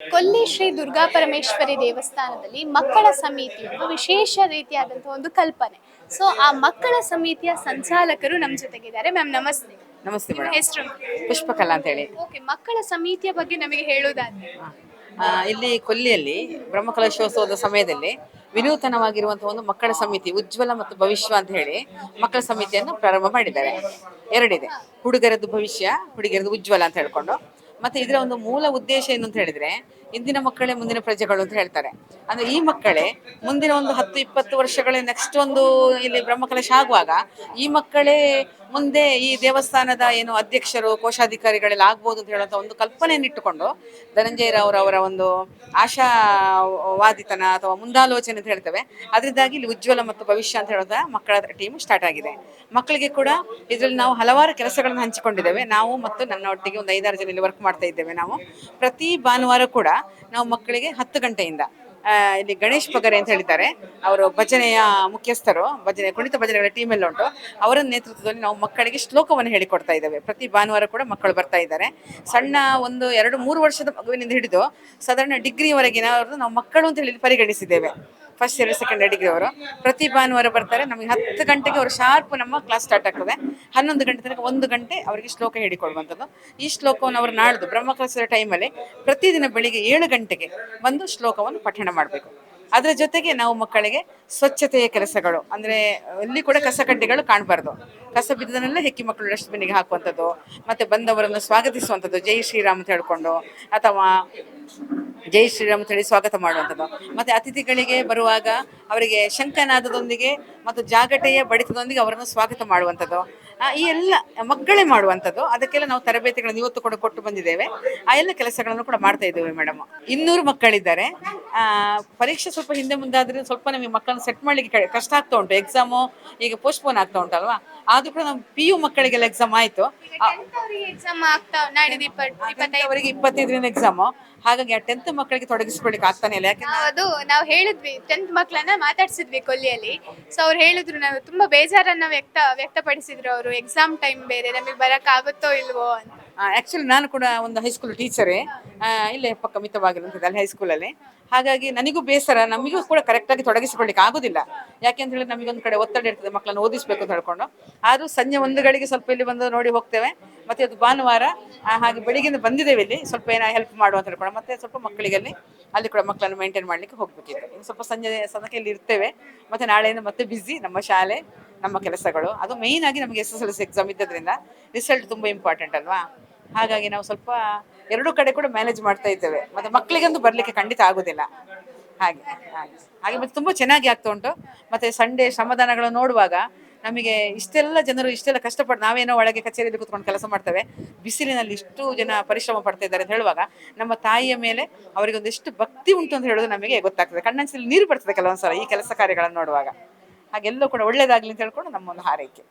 ಕೊಲ್ಲಿ ಶ್ರೀ ದುರ್ಗಾ ಪರಮೇಶ್ವರಿ ದೇವಸ್ಥಾನದಲ್ಲಿ ಮಕ್ಕಳ ಸಮಿತಿ ಒಂದು ವಿಶೇಷ ರೀತಿಯಾದಂತಹ ಒಂದು ಕಲ್ಪನೆ. ಸೊ ಆ ಮಕ್ಕಳ ಸಮಿತಿಯ ಸಂಚಾಲಕರು ನಮ್ಮ ಜೊತೆಗಿದ್ದಾರೆ. ಮ್ಯಾಮ್ ನಮಸ್ತೆ. ನಮಸ್ತೆ ನಿಮ್ಮ ಮೇಡಮ್. ಹೆಸರು? ಪುಷ್ಪಕಲಾ ಅಂತ ಹೇಳಿ. ಓಕೆ ಮಕ್ಕಳ ಸಮಿತಿಯ ಬಗ್ಗೆ ನಮಗೆ ಹೇಳೋದಾದ್ರೆ ಆ, ಇಲ್ಲಿ ಕೊಲ್ಲಿಯಲ್ಲಿ ಬ್ರಹ್ಮಕಲಶೋತ್ಸವದ ಸಮಯದಲ್ಲಿ ವಿನೂತನವಾಗಿರುವಂತಹ ಒಂದು ಮಕ್ಕಳ ಸಮಿತಿ ಉಜ್ವಲ ಮತ್ತು ಭವಿಷ್ಯ ಅಂತ ಹೇಳಿ ಮಕ್ಕಳ ಸಮಿತಿಯನ್ನು ಪ್ರಾರಂಭ ಮಾಡಿದ್ದಾರೆ. ಎರಡಿದೆ. ಹುಡುಗರದ್ದು ಭವಿಷ್ಯ ಹುಡುಗಿಯರದ್ದು ಉಜ್ವಲ ಅಂತ ಹೇಳ್ಕೊಂಡು. ಮತ್ತೆ ಇದರ ಒಂದು ಮೂಲ ಉದ್ದೇಶ ಏನು ಅಂತ ಹೇಳಿದ್ರೆ, ಇಂದಿನ ಮಕ್ಕಳೇ ಮುಂದಿನ ಪ್ರಜೆಗಳು ಅಂತ ಹೇಳ್ತಾರೆ. ಅಂದ್ರೆ ಈ ಮಕ್ಕಳೇ ಮುಂದಿನ ಒಂದು ಹತ್ತು ಇಪ್ಪತ್ತು ವರ್ಷಗಳೇ ನೆಕ್ಸ್ಟ್ ಒಂದು ಇಲ್ಲಿ ಬ್ರಹ್ಮಕಲಶ ಆಗುವಾಗ ಈ ಮಕ್ಕಳೇ ಮುಂದೆ ಈ ದೇವಸ್ಥಾನದ ಏನು ಅಧ್ಯಕ್ಷರು, ಕೋಶಾಧಿಕಾರಿಗಳೆಲ್ಲ ಆಗ್ಬೋದು ಅಂತ ಹೇಳುವಂಥ ಒಂದು ಕಲ್ಪನೆಯನ್ನು ಇಟ್ಟುಕೊಂಡು ಧನಂಜಯ ರಾವ್ ಅವರ ಒಂದು ಆಶಾವಾದಿತನ ಅಥವಾ ಮುಂದಾಲೋಚನೆ ಅಂತ ಹೇಳ್ತೇವೆ. ಅದರಿಂದಾಗಿ ಇಲ್ಲಿ ಉಜ್ವಲ ಮತ್ತು ಭವಿಷ್ಯ ಅಂತ ಹೇಳೋದ ಮಕ್ಕಳ ಟೀಮ್ ಸ್ಟಾರ್ಟ್ ಆಗಿದೆ. ಮಕ್ಕಳಿಗೆ ಕೂಡ ಇದರಲ್ಲಿ ನಾವು ಹಲವಾರು ಕೆಲಸಗಳನ್ನು ಹಂಚಿಕೊಂಡಿದ್ದೇವೆ. ನಾವು ಮತ್ತು ನನ್ನ ಒಟ್ಟಿಗೆ ಒಂದು ಐದಾರು ಜನ ಇಲ್ಲಿ ವರ್ಕ್ ಮಾಡ್ತಾ ಇದ್ದೇವೆ ನಾವು. ಪ್ರತಿ ಭಾನುವಾರ ಕೂಡ ನಾವು ಮಕ್ಕಳಿಗೆ ಹತ್ತು ಗಂಟೆಯಿಂದ ಇಲ್ಲಿ ಗಣೇಶ್ ಪಗರೆ ಅಂತ ಹೇಳಿದ್ದಾರೆ. ಅವರು ಭಜನೆಯ ಮುಖ್ಯಸ್ಥರು, ಭಜನೆ, ಕುಣಿತ ಭಜನೆಗಳ ಟೀಮ್ ಎಲ್ಲ ಉಂಟು. ಅವರ ನೇತೃತ್ವದಲ್ಲಿ ನಾವು ಮಕ್ಕಳಿಗೆ ಶ್ಲೋಕವನ್ನು ಹೇಳಿಕೊಡ್ತಾ ಇದ್ದೇವೆ. ಪ್ರತಿ ಭಾನುವಾರ ಕೂಡ ಮಕ್ಕಳು ಬರ್ತಾ ಇದ್ದಾರೆ. ಸಣ್ಣ ಒಂದು ಎರಡು ಮೂರು ವರ್ಷದ ಮಗುವಿನಿಂದ ಹಿಡಿದು ಸಾಧಾರಣ ಡಿಗ್ರಿವರೆಗಿನ ನಾವು ಮಕ್ಕಳು ಅಂತ ಹೇಳಿ ಪರಿಗಣಿಸಿದ್ದೇವೆ. ಫಸ್ಟ್ ಇಯರ್ ಸೆಕೆಂಡ್ ಡಿಗ್ರಿ ಅವರು. ಪ್ರತಿ ಭಾನುವಾರ ಬರ್ತಾರೆ. ನಮಗೆ ಹತ್ತು ಗಂಟೆಗೆ ಅವರು ಶಾರ್ಪ್ ನಮ್ಮ ಕ್ಲಾಸ್ ಸ್ಟಾರ್ಟ್ ಆಗ್ತದೆ. ಹನ್ನೊಂದು ಗಂಟೆ ತನಕ ಒಂದು ಗಂಟೆ ಅವರಿಗೆ ಶ್ಲೋಕ ಹೇಳಿಕೊಡುವಂಥದ್ದು. ಈ ಶ್ಲೋಕವನ್ನು ಅವರು ನಾಳ್ದು ಬ್ರಹ್ಮಕ್ಲಾಸದ ಟೈಮಲ್ಲಿ ಪ್ರತಿದಿನ ಬೆಳಿಗ್ಗೆ ಏಳು ಗಂಟೆಗೆ ಬಂದು ಶ್ಲೋಕವನ್ನು ಪಠಣ ಮಾಡಬೇಕು. ಅದರ ಜೊತೆಗೆ ನಾವು ಮಕ್ಕಳಿಗೆ ಸ್ವಚ್ಛತೆಯ ಕೆಲಸಗಳು, ಅಂದರೆ ಅಲ್ಲಿ ಕೂಡ ಕಸ ಕಡ್ಡಿಗಳು ಕಾಣಬಾರ್ದು. ಕಸ ಬಿದ್ದನೆಲ್ಲ ಹೆಕ್ಕಿ ಮಕ್ಕಳು ಡಸ್ಟ್ಬಿನ್ನಿಗೆ ಹಾಕುವಂಥದ್ದು, ಮತ್ತೆ ಬಂದವರನ್ನು ಸ್ವಾಗತಿಸುವಂಥದ್ದು, ಜೈ ಶ್ರೀರಾಮ್ ಅಂತ ಹೇಳ್ಕೊಂಡು, ಅಥವಾ ಜೈ ಶ್ರೀರಾಮ್ ಹೇಳಿ ಸ್ವಾಗತ ಮಾಡುವಂಥದ್ದು ಮತ್ತೆ ಅತಿಥಿಗಳಿಗೆ ಬರುವಾಗ ಅವರಿಗೆ ಶಂಕನಾದದೊಂದಿಗೆ ಮತ್ತು ಜಾಗಟೆಯ ಬಡಿತದೊಂದಿಗೆ ಅವರನ್ನು ಸ್ವಾಗತ ಮಾಡುವಂಥದ್ದು ಈ ಎಲ್ಲ ಮಕ್ಕಳೇ ಮಾಡುವಂಥದ್ದು ಅದಕ್ಕೆಲ್ಲ ನಾವು ತರಬೇತಿಗಳನ್ನು ಇವತ್ತು ಕೂಡ ಕೊಟ್ಟು ಬಂದಿದ್ದೇವೆ. ಆ ಎಲ್ಲ ಕೆಲಸಗಳನ್ನು ಕೂಡ ಮಾಡ್ತಾ ಇದ್ದೇವೆ ಮೇಡಮ್. ಇನ್ನೂರು ಮಕ್ಕಳಿದ್ದಾರೆ. ಪರೀಕ್ಷೆ ಸ್ವಲ್ಪ ಹಿಂದೆ ಮುಂದಾದ್ರೆ ಸ್ವಲ್ಪ ನಮಗೆ ಮಕ್ಕಳನ್ನ ಸೆಟ್ ಮಾಡ್ಲಿಕ್ಕೆ ಕಷ್ಟ ಆಗ್ತಾ ಉಂಟು. ಎಕ್ಸಾಮು ಈಗ ಪೋಸ್ಟ್ಪೋನ್ ಆಗ್ತಾ ಉಂಟಲ್ವಾ ಆದ್ರೂ ಕೂಡ ನಮ್ಮ ಪಿ ಯು ಮಕ್ಕಳಿಗೆಲ್ಲ ಎಕ್ಸಾಮ್ ಆಯ್ತು. ಎಕ್ಸಾಮ್ ಆಗ್ತಾ ನಾಡಿದ್ದು ಇಪ್ಪತ್ತೈದರಿಂದ ಎಕ್ಸಾಮು ಹಾಗಾಗಿ ಆ ಟೆಂತ್ ಮಕ್ಕಳಿಗೆ ತೊಡಗಿಸ್ಕೊಳ್ಳಿಕ್ಕೆ ಆಗ್ತಾನೆ ಇಲ್ಲ. ಯಾಕೆ ನಾವು ಅದು ನಾವು ಹೇಳಿದ್ವಿ. ಟೆಂತ್ ಮಕ್ಕಳನ್ನ ಮಾತಾಡ್ಸಿದ್ವಿ ಕೊಲ್ಲಿಯಲ್ಲಿ. ಸೊ ಅವ್ರು ಹೇಳಿದ್ರು ನಾವು ತುಂಬಾ ಬೇಜಾರನ್ನ ವ್ಯಕ್ತ ವ್ಯಕ್ತಪಡಿಸಿದ್ರು ಅವರು. ಎಕ್ಸಾಮ್ ಟೈಮ್ ಬೇರೆ ನಮಗೆ ಬರಕ್ ಆಗುತ್ತೋ ಇಲ್ವೋ ಅಂತ. ಆ್ಯಕ್ಚುಲಿ ನಾನು ಕೂಡ ಒಂದು ಹೈಸ್ಕೂಲ್ ಟೀಚರೇ ಇಲ್ಲೇ ಪಕ್ಕ ಮಿತವಾಗಿರುವಂಥದ್ದು ಅಲ್ಲಿ ಹೈಸ್ಕೂಲಲ್ಲಿ ಹಾಗಾಗಿ ನನಗೂ ಬೇಸರ, ನಮಗೂ ಕೂಡ ಕರೆಕ್ಟಾಗಿ ತೊಡಗಿಸಿಕೊಳ್ಳಿಕ್ಕೆ ಆಗೋದಿಲ್ಲ. ಯಾಕೆ ಅಂತ ಹೇಳಿದ್ರೆ ನಮಗೊಂದು ಕಡೆ ಒತ್ತಡ ಇರ್ತದೆ, ಮಕ್ಕಳನ್ನು ಓದಿಸ್ಬೇಕು ಅಂತ ಹೇಳ್ಕೊಂಡು. ಆದರೂ ಸಂಜೆ ಒಂದು ಗಳಿಗೆ ಸ್ವಲ್ಪ ಇಲ್ಲಿ ಬಂದು ನೋಡಿ ಹೋಗ್ತೇವೆ. ಮತ್ತೆ ಅದು ಭಾನುವಾರ ಹಾಗೆ ಬೆಳಿಗ್ಗೆಯಿಂದ ಬಂದಿದ್ದೇವೆ ಇಲ್ಲಿ. ಸ್ವಲ್ಪ ಏನೋ ಹೆಲ್ಪ್ ಮಾಡುವ ಅಂತ ಹೇಳ್ಕೊಂಡು. ಮತ್ತೆ ಸ್ವಲ್ಪ ಮಕ್ಕಳಿಗೆ ಅಲ್ಲಿ ಕೂಡ ಮಕ್ಕಳನ್ನು ಮೇಂಟೈನ್ ಮಾಡಲಿಕ್ಕೆ ಇನ್ನು ಸ್ವಲ್ಪ ಸಂಜೆ ಸದಕ್ಕೆ ಇಲ್ಲಿ ಇರ್ತೇವೆ. ಮತ್ತೆ ನಾಳೆಯಿಂದ ಮತ್ತೆ ಬ್ಯುಸಿ ನಮ್ಮ ಶಾಲೆ, ನಮ್ಮ ಕೆಲಸಗಳು. ಅದು ಮೇಯ್ನ್ ಆಗಿ ನಮಗೆ S S L C exam ಇದ್ದದ್ರಿಂದ result ತುಂಬ ಇಂಪಾರ್ಟೆಂಟ್ ಅಲ್ವಾ? ಹಾಗಾಗಿ ನಾವು ಸ್ವಲ್ಪ ಎರಡೂ ಕಡೆ ಕೂಡ ಮ್ಯಾನೇಜ್ ಮಾಡ್ತಾ ಇದ್ದೇವೆ. ಮತ್ತೆ ಮಕ್ಕಳಿಗಂತೂ ಬರ್ಲಿಕ್ಕೆ ಖಂಡಿತ ಆಗುದಿಲ್ಲ. ಹಾಗೆ ಹಾಗೆ ಮತ್ತೆ ತುಂಬ ಚೆನ್ನಾಗಿ ಆಗ್ತಾ ಉಂಟು. ಮತ್ತೆ ಸಂಡೇ ಶ್ರಮದಾನಗಳನ್ನು ನೋಡುವಾಗ ನಮಗೆ ಇಷ್ಟೆಲ್ಲ ಜನರು ಇಷ್ಟೆಲ್ಲ ಕಷ್ಟಪಟ್ಟು ನಾವೇನೋ ಒಳಗೆ ಕಚೇರಿಯಲ್ಲಿ ಕೂತ್ಕೊಂಡು ಕೆಲಸ ಮಾಡ್ತೇವೆ. ಬಿಸಿಲಿನಲ್ಲಿ ಇಷ್ಟು ಜನ ಪರಿಶ್ರಮ ಪಡ್ತಾ ಇದ್ದಾರೆ ಅಂತ ಹೇಳುವಾಗ ನಮ್ಮ ತಾಯಿಯ ಮೇಲೆ ಅವರಿಗೆ ಎಷ್ಟು ಭಕ್ತಿ ಉಂಟು ಅಂತ ಹೇಳೋದು ನಮಗೆ ಗೊತ್ತಾಗ್ತದೆ. ಕಣ್ಣಂಚಲ್ಲಿ ನೀರು ಬರ್ತದೆ ಕೆಲವೊಂದ್ಸಲ ಈ ಕೆಲಸ ಕಾರ್ಯಗಳನ್ನು ನೋಡುವಾಗ. ಹಾಗೆಲ್ಲೂ ಕೂಡ ಒಳ್ಳೇದಾಗ್ಲಿ ಅಂತ ಹೇಳ್ಕೊಂಡು ನಮ್ಮ ಒಂದು ಹಾರೈಕೆ.